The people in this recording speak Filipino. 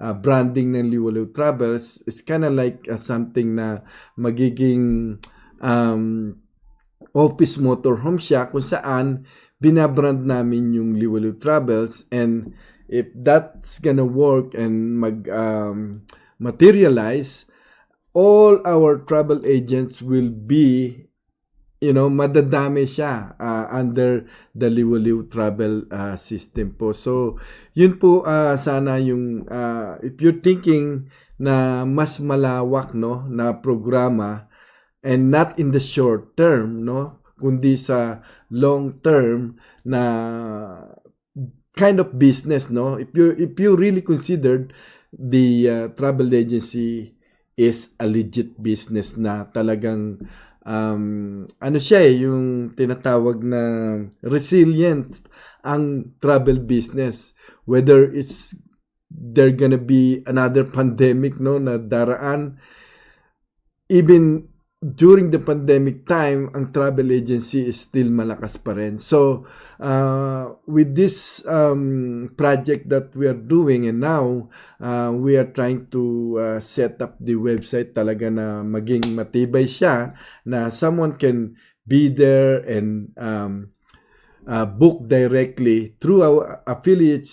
uh, branding ng Liwaliw Travels, it's kind of like uh, something na magiging um, office motorhome siya kung saan binabrand namin yung Liwaliw Travels and if that's gonna work and mag um, materialize, all our travel agents will be you know, madadami siya uh, under the Liwaliw travel uh, system po. So, yun po uh, sana yung uh, if you're thinking na mas malawak no na programa and not in the short term no kundi sa long term na kind of business no if you if you really considered the uh, travel agency is a legit business na talagang um, ano siya eh, yung tinatawag na resilient ang travel business. Whether it's there gonna be another pandemic no na daraan even during the pandemic time ang travel agency is still malakas pa rin. So uh, with this um, project that we are doing and now uh, we are trying to uh, set up the website talaga na maging matibay siya na someone can be there and um, uh, book directly through our affiliates